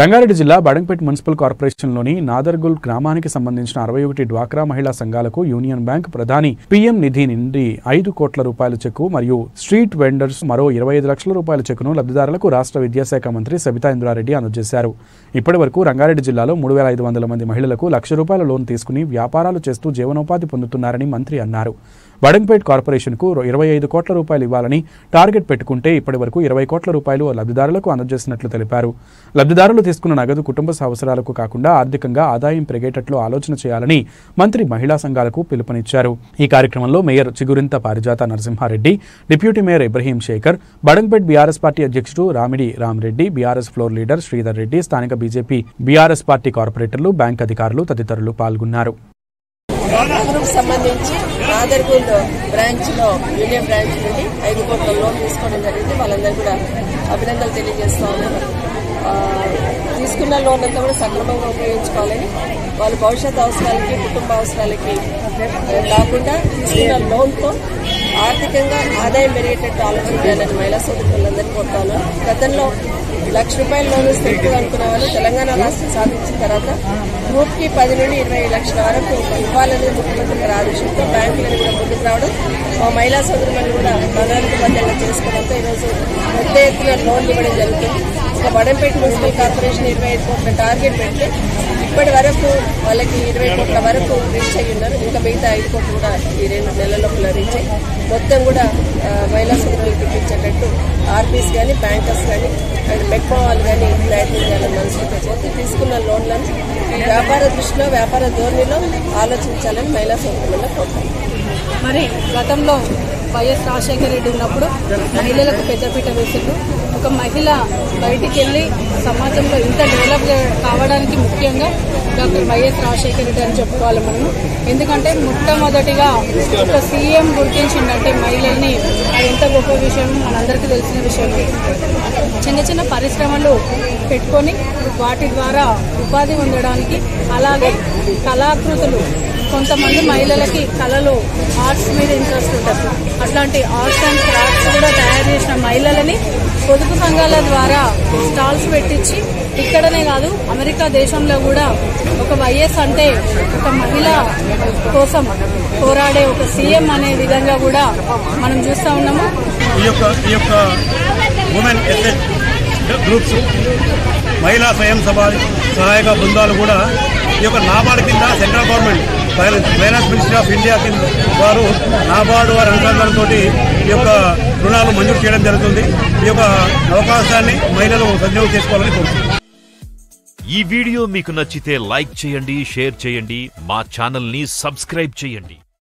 రంగారెడ్డి జిల్లా బడంపేట్ మున్సిపల్ కార్పొరేషన్లోని నాదర్గుల్ గ్రామానికి సంబంధించిన అరవై ఒకటి డ్వాక్రా మహిళా సంఘాలకు యూనియన్ బ్యాంక్ ప్రధాని పీఎం నిధి నుండి ఐదు కోట్ల రూపాయల చెక్కు మరియు స్ట్రీట్ వెండర్స్ మరో ఇరవై ఐదు లక్షల రూపాయల చెక్కును లబ్ధిదారులకు రాష్ట్ర విద్యాశాఖ మంత్రి సబితా ఇంద్రారెడ్డి అందజేశారు. ఇప్పటి వరకు రంగారెడ్డి జిల్లాలో మూడు వేల ఐదు వందల మంది మహిళలకు లక్ష రూపాయల లోన్ తీసుకుని వ్యాపారాలు చేస్తూ జీవనోపాధి పొందుతున్నారని మంత్రి అన్నారు. బడంపేట్ కార్పొరేషన్కు ఇరవై ఐదు కోట్ల రూపాయలు ఇవ్వాలని టార్గెట్ పెట్టుకుంటే ఇప్పటి వరకు ఇరవై కోట్ల రూపాయలు లబ్ధిదారులకు అందజేసినట్లు తెలిపారు. లబ్ధిదారులు తీసుకున్న నగదు కుటుంబ అవసరాలకు కాకుండా ఆర్థికంగా ఆదాయం పెరిగేటట్లు ఆలోచన చేయాలని మంత్రి మహిళా సంఘాలకు పిలుపునిచ్చారు. ఈ కార్యక్రమంలో mayor Chigurintha Parijatha Narasimhareddy deputy mayor Ibrahim Shekar Badangpet BRS party అధ్యక్షుడు Ramidi Ramareddy BRS floor leader Sridhar Reddy స్థానిక బీజేపీ బీఆర్ఎస్ పార్టీ కార్పొరేటర్లు బ్యాంక్ అధికారులు తదితరులు పాల్గొన్నారు. గ్రూప్ సంబంధించి నాదర్గూల్ బ్రాంచ్లో యూనియన్ బ్రాంచ్ నుండి ఐదు కోట్ల లోన్ తీసుకోవడం జరిగింది. వాళ్ళందరూ కూడా అభినందనలు తెలియజేస్తా ఉన్నారు తీసుకున్న లోన్ అంతా కూడా సక్రమంగా ఉపయోగించుకోవాలని వాళ్ళ భవిష్యత్ అవసరాలకి కుటుంబ అవసరాలకి కాకుండా తీసుకున్న లోన్తో ఆర్థికంగా ఆదాయం పెరిగేటట్టు ఆలోచన చేయాలని మహిళా సోదరులందరినీ కోరుతాను. గతంలో లక్ష రూపాయల లోన్ ఇస్తే ఎక్కువ అనుకునే వాళ్ళు తెలంగాణ రాష్ట్రం సాధించిన తర్వాత గ్రూప్కి పది నుండి ఇరవై లక్షల వరకు ఇవ్వాలని ముఖ్యమంత్రి గారి ఆదేశంతో బ్యాంకులను కూడా ముందుకు రావడం మా మహిళా సోదరులను కూడా ప్రణాళికబద్ధంగా చేసుకోవడంతో ఈరోజు పెద్ద ఎత్తున లోన్లు ఇవ్వడం జరుగుతుంది. ఇంకా వడంపేట మున్సిపల్ కార్పొరేషన్ ఇరవై ఐదు కోట్ల టార్గెట్ పెడితే ఇప్పటి వరకు వాళ్ళకి ఇరవై కోట్ల వరకు రీచ్ అయ్యి ఉన్నారు. ఇంకా మిగతా ఐదు కోట్లు కూడా ఈ రెండు నెలల లోపల రీచ్ అయ్యి మొత్తం కూడా మహిళా సోదరులకు ఇప్పించేటట్టు ఆర్పీస్ కానీ బ్యాంకర్స్ కానీ అండ్ మెట్రో వాళ్ళు కానీ ప్రయత్నం చేయాలని మనసుకుంటే తీసుకున్న లోన్లను వ్యాపార దృష్టిలో వ్యాపార ధోరణిలో ఆలోచించాలని మహిళా సోదరులను కోరుతాను మరి గతంలో వైఎస్ రాజశేఖర రెడ్డి ఉన్నప్పుడు మహిళలకు పెద్దపీట వేసిండు ఒక మహిళ బయటికి వెళ్ళి సమాజంలో ఇంత డెవలప్ కావడానికి ముఖ్యంగా డాక్టర్ వైఎస్ రాజశేఖర రెడ్డి అని చెప్పుకోవాలి మనము. ఎందుకంటే మొట్టమొదటిగా ఒక సీఎం గుర్తించిందంటే మహిళల్ని. అది ఎంత గొప్ప విషయం మనందరికీ తెలిసిన విషయమే చిన్న చిన్న పరిశ్రమలు పెట్టుకొని వాటి ద్వారా ఉపాధి పొందడానికి అలాగే కళాకృతులు. కొంతమంది మహిళలకి కళలు ఆర్ట్స్ మీద ఇంట్రెస్ట్ ఉంటుంది. అట్లాంటి ఆర్ట్స్ అండ్ క్రాఫ్ట్స్ కూడా తయారు పొదుపు సంఘాల ద్వారా స్టాల్స్ పెట్టించి ఇక్కడనే కాదు అమెరికా దేశంలో కూడా ఒక వైఎస్ అంటే ఒక మహిళ కోసం పోరాడే ఒక సీఎం అనే విధంగా కూడా మనం చూస్తా ఉన్నాము. ఈ యొక్క ఈ యొక్క ఉమెన్ గ్రూప్స్ మహిళా స్వయం సభా సహాయక బృందాలు కూడా ఈ యొక్క నాబార్డు కింద central government finance finance ministry of India కింద వారు నాబార్డు వారి అనుసంధానంతో ఈ యొక్క రుణాలు మంజూరు చేయడం జరుగుతుంది. ఈ యొక్క అవకాశాన్ని మహిళలు సద్వినియోగం చేసుకోవాలని కోరుతున్నాను ఈ వీడియో మీకు నచ్చితే లైక్ చేయండి షేర్ చేయండి. మా ఛానల్ని సబ్స్క్రైబ్ చేయండి.